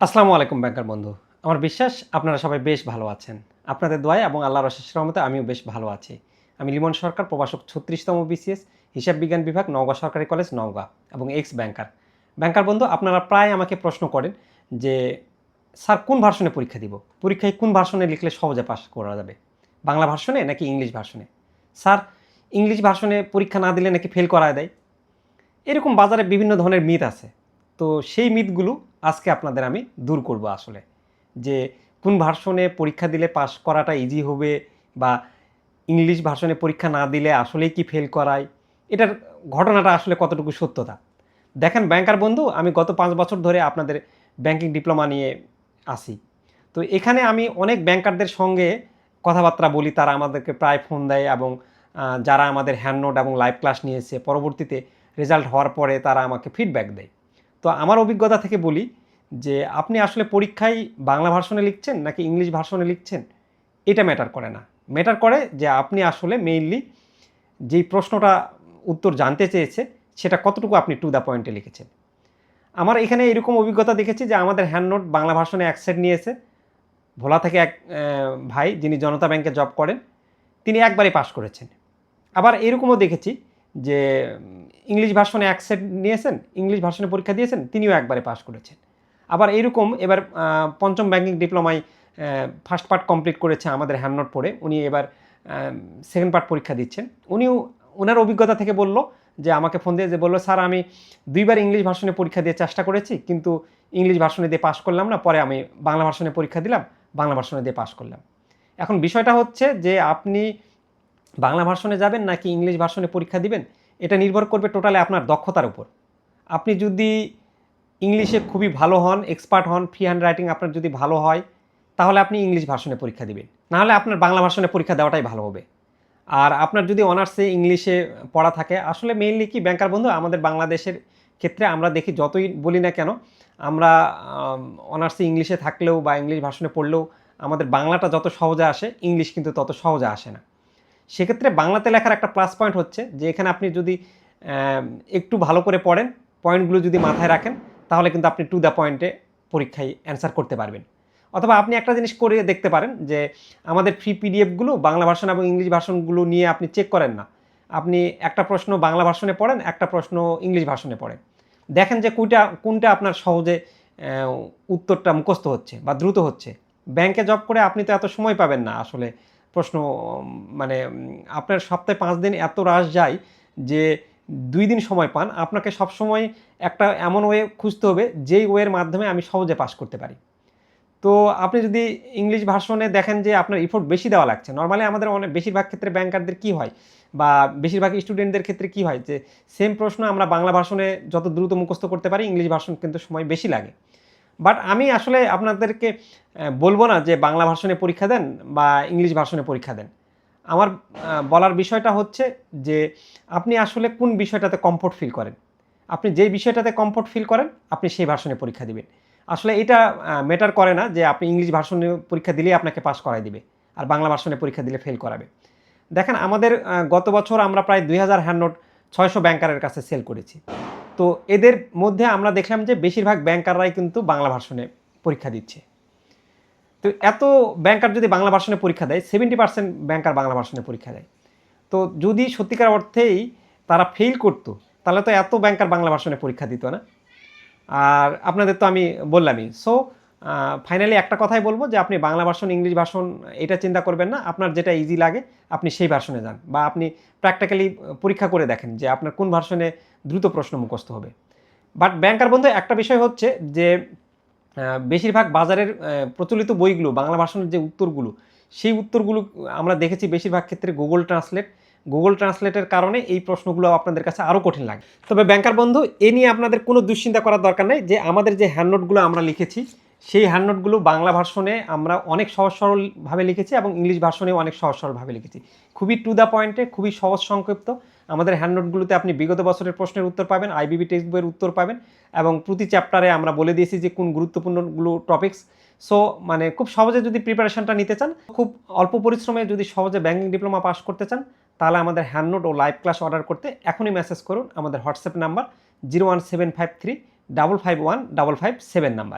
আসসালামু আলাইকুম, ব্যাংকার বন্ধু। আমার বিশ্বাস, আপনারা সবাই বেশ ভালো আছেন। আপনাদের দোয়ায় এবং আল্লাহর অশেষ রহমতে আমিও বেশ ভালো আছি। আমি লিমন সরকার প্রবাসক ছত্রিশতম বিসিএস, হিসাব বিজ্ঞান বিভাগ, নওগাঁ সরকারি কলেজ, নওগাঁ এবং এক্স ব্যাংকার। ব্যাংকার বন্ধু, আপনারা প্রায় আমাকে প্রশ্ন করেন যে, স্যার, কোন ভার্সনে পরীক্ষা দিব? পরীক্ষায় কোন ভার্সনে লিখলে সহজে পাস করা যাবে? বাংলা ভার্সনে নাকি ইংলিশ ভার্সনে? স্যার, ইংলিশ ভার্সনে পরীক্ষা না দিলে নাকি ফেল করায় দেয়? এরকম বাজারে বিভিন্ন ধরনের মিথ আছে। তো সেই মিথগুলো আজকে আপনাদের আমি দূর করব আসলে। যে কোন ভার্সনে পরীক্ষা দিলে পাস করাটা ইজি হবে বা ইংলিশ ভার্সনে পরীক্ষা না দিলে আসলেই কি ফেল করায়? এটার ঘটনাটা আসলে কতটুকু সত্যতা? দেখেন ব্যাংকার বন্ধু, আমি গত পাঁচ বছর ধরে আপনাদের ব্যাংকিং ডিপ্লোমা নিয়ে আসি। তো এখানে আমি অনেক ব্যাংকারদের সঙ্গে কথাবার্তা বলি, তারা আমাদেরকে প্রায় ফোন দেয় এবং যারা আমাদের হ্যান্ড নোট এবং লাইভ ক্লাস নিয়েছে। পরবর্তীতে রেজাল্ট হওয়ার পরে তারা আমাকে ফিডব্যাক দেয়। তো আমার অভিজ্ঞতা থেকে বলি যে আপনি আসলে পরীক্ষায় বাংলা ভার্সনে লিখছেন নাকি ইংলিশ ভার্সনে লিখছেন, এটা ম্যাটার করে না। ম্যাটার করে যে আপনি আসলে মেইনলি যেই প্রশ্নটা উত্তর জানতে চেয়েছে, সেটা কতটুকু আপনি টু দ্য পয়েন্টে লিখেছেন। আমার এখানে এরকম অভিজ্ঞতা দেখেছি যে আমাদের হ্যান্ড নোট বাংলা ভার্সনে এক সেট নিয়েছে। ভোলা থেকে এক ভাই যিনি জনতা ব্যাংকে জব করেন, তিনি একবারই পাশ করেছেন। আবার এরকমও দেখেছি যে ইংলিশ ভার্সনে এক সেট নিয়েছেন, ইংলিশ ভার্সনে পরীক্ষা দিয়েছেন, তিনিও একবারে পাশ করেছেন। আবার এরকম এবার পঞ্চম ব্যাংকিং ডিপ্লোমায় ফার্স্ট পার্ট কমপ্লিট করেছে আমাদের হ্যান্ডনোট পড়ে। উনি এবার সেকেন্ড পার্ট পরীক্ষা দিচ্ছেন। উনিও ওনার অভিজ্ঞতা থেকে বলল যে, আমাকে ফোন দিয়ে যে বলল, স্যার, আমি দুইবার ইংলিশ ভার্সনে পরীক্ষা দিয়ে চেষ্টা করেছি, কিন্তু ইংলিশ ভার্সনে দিয়ে পাশ করলাম না। পরে আমি বাংলা ভার্সনে পরীক্ষা দিলাম, বাংলা ভার্সনে দিয়ে পাশ করলাম। এখন বিষয়টা হচ্ছে যে, আপনি বাংলা ভার্সনে যাবেন নাকি ইংলিশ ভার্সনে পরীক্ষা দিবেন? এটা নির্ভর করবে টোটালি আপনার দক্ষতার উপর। আপনি যদি ইংলিশে খুবই ভালো হন এক্সপার্ট হন ফ্রি হ্যান্ড রাইটিং আপনার যদি ভালো হয়, তাহলে আপনি ইংলিশ ভার্সনে পরীক্ষা দিবেন। নাহলে আপনার বাংলা ভার্সনে পরীক্ষা দেওয়াটাই ভালো হবে। আর আপনার যদি অনার্সে ইংলিশে পড়া থাকে, আসলে মেইনলি কি, ব্যাংকার বন্ধু, আমাদের বাংলাদেশের ক্ষেত্রে আমরা দেখি যতই বলি না কেন, আমরা অনার্সে ইংলিশে থাকলেও বা ইংলিশ ভার্সনে পড়লেও আমাদের বাংলাটা যত সহজে আসে, ইংলিশ কিন্তু তত সহজে আসে না। সেক্ষেত্রে বাংলাতে লেখার একটা প্লাস পয়েন্ট হচ্ছে যে এখানে আপনি যদি একটু ভালো করে পড়েন পয়েন্টগুলো যদি মাথায় রাখেন, তাহলে কিন্তু আপনি টু দ্য পয়েন্টে পরীক্ষায় অ্যান্সার করতে পারবেন। অথবা আপনি একটা জিনিস করে দেখতে পারেন যে আমাদের ফ্রি পিডিএফগুলো বাংলা ভার্সন এবং ইংলিশ ভার্সনগুলো নিয়ে আপনি চেক করেন না। আপনি একটা প্রশ্ন বাংলা ভার্সনে পড়েন, একটা প্রশ্ন ইংলিশ ভার্সনে পড়েন। দেখেন যে কোনটা কোনটা আপনার সহজে উত্তরটা মুখস্থ হচ্ছে বা দ্রুত হচ্ছে। ব্যাংকে জব করে আপনি তো এত সময় পাবেন না আসলে। প্রশ্ন মানে আপনার সপ্তাহে পাঁচ দিন এত রাশ যায় যে দুই দিন সময় পান, আপনাকে সবসময় একটা এমন ওয়ে খুঁজতে হবে, যেই ওয়ের মাধ্যমে আমি সহজে পাস করতে পারি। তো আপনি যদি ইংলিশ ভার্সনে দেখেন যে আপনার ইফোর্ট বেশি দেওয়া লাগছে নর্মালি আমাদের অনেক, বেশিরভাগ ক্ষেত্রে ব্যাংকারদের কি হয় বা বেশিরভাগ স্টুডেন্টদের ক্ষেত্রে কি হয় যে সেম প্রশ্ন আমরা বাংলা ভার্সনে যত দ্রুত মুখস্থ করতে পারি, ইংলিশ ভার্সন কিন্তু সময় বেশি লাগে। বাট আমি আসলে আপনাদেরকে বলব না যে বাংলা ভার্সনে পরীক্ষা দেন বা ইংলিশ ভার্সনে পরীক্ষা দেন। আমার বলার বিষয়টা হচ্ছে যে আপনি আসলে কোন বিষয়টাতে কমফোর্ট ফিল করেন? আপনি যেই বিষয়টাতে কমফোর্ট ফিল করেন, আপনি সেই ভার্সনে পরীক্ষা দিবেন। আসলে এটা ম্যাটার করে না যে আপনি ইংলিশ ভার্সনে পরীক্ষা দিলেই আপনাকে পাস করাই দিবে আর বাংলা ভার্সনে পরীক্ষা দিলে ফেল করাবে। দেখেন আমাদের গত বছর আমরা প্রায় দুই হাজার হ্যান্ডনোট ছয়শো ব্যাংকারের কাছে সেল করেছি। তো এদের মধ্যে আমরা দেখলাম যে বেশিরভাগ ব্যাংকাররাই কিন্তু বাংলা ভার্সনে পরীক্ষা দিচ্ছে। তো এত ব্যাংকার যদি বাংলা ভার্সনে পরীক্ষা দেয় সেভেন্টি পার্সেন্ট ব্যাংকার বাংলা ভার্সনে পরীক্ষা দেয়। তো যদি সত্যিকার অর্থেই তারা ফেল করতো, তাহলে তো এত ব্যাংকার বাংলা ভার্সনে পরীক্ষা দিত না। আর আপনাদের তো আমি বললামই সো ফাইনালি একটা কথাই বলব যে আপনি বাংলা ভার্সন, ইংলিশ ভার্সন, এটা চিন্তা করবেন না। আপনার যেটা ইজি লাগে, আপনি সেই ভার্সনে যান বা আপনি প্র্যাকটিক্যালি পরীক্ষা করে দেখেন যে আপনার কোন ভার্সনে দ্রুত প্রশ্ন মুখস্থ হবে। বাট ব্যাংকার বন্ধু, একটা বিষয় হচ্ছে যে বেশিরভাগ বাজারের প্রচলিত বইগুলো, বাংলা ভাষণের যে উত্তরগুলো, সেই উত্তরগুলো আমরা দেখেছি বেশিরভাগ ক্ষেত্রে গুগল ট্রান্সলেট গুগল ট্রান্সলেটের কারণে এই প্রশ্নগুলো আপনাদের কাছে আরও কঠিন লাগে। তবে ব্যাংকার বন্ধু, এ নিয়ে আপনাদের কোনো দুশ্চিন্তা করার দরকার নেই যে আমাদের যে হ্যান্ডনোটগুলো আমরা লিখেছি সেই হ্যান্ডনোটগুলো বাংলা ভার্সনে আমরা অনেক সহজ সরলভাবে লিখেছি এবং ইংলিশ ভার্সনেও অনেক সহজ সরলভাবে লিখেছি। খুবই টু দ্য পয়েন্টে খুবই সহজ সংক্ষিপ্ত। আমাদের হ্যান্ডনোটগুলোতে আপনি বিগত বছরের প্রশ্নের উত্তর পাবেন আইবিবি টেক্সট বইয়ের উত্তর পাবেন এবং প্রতি চ্যাপ্টারে আমরা বলে দিয়েছি যে কোন গুরুত্বপূর্ণগুলো টপিকস সো মানে খুব সহজে যদি প্রিপারেশনটা নিতে চান, খুব অল্প পরিশ্রমে যদি সহজে ব্যাংকিং ডিপ্লোমা পাস করতে চান, তাহলে আমাদের হ্যান্ডনোট ও লাইভ ক্লাস অর্ডার করতে এখনই মেসেজ করুন। আমাদের WhatsApp number zero one seven five three double five one double five seven number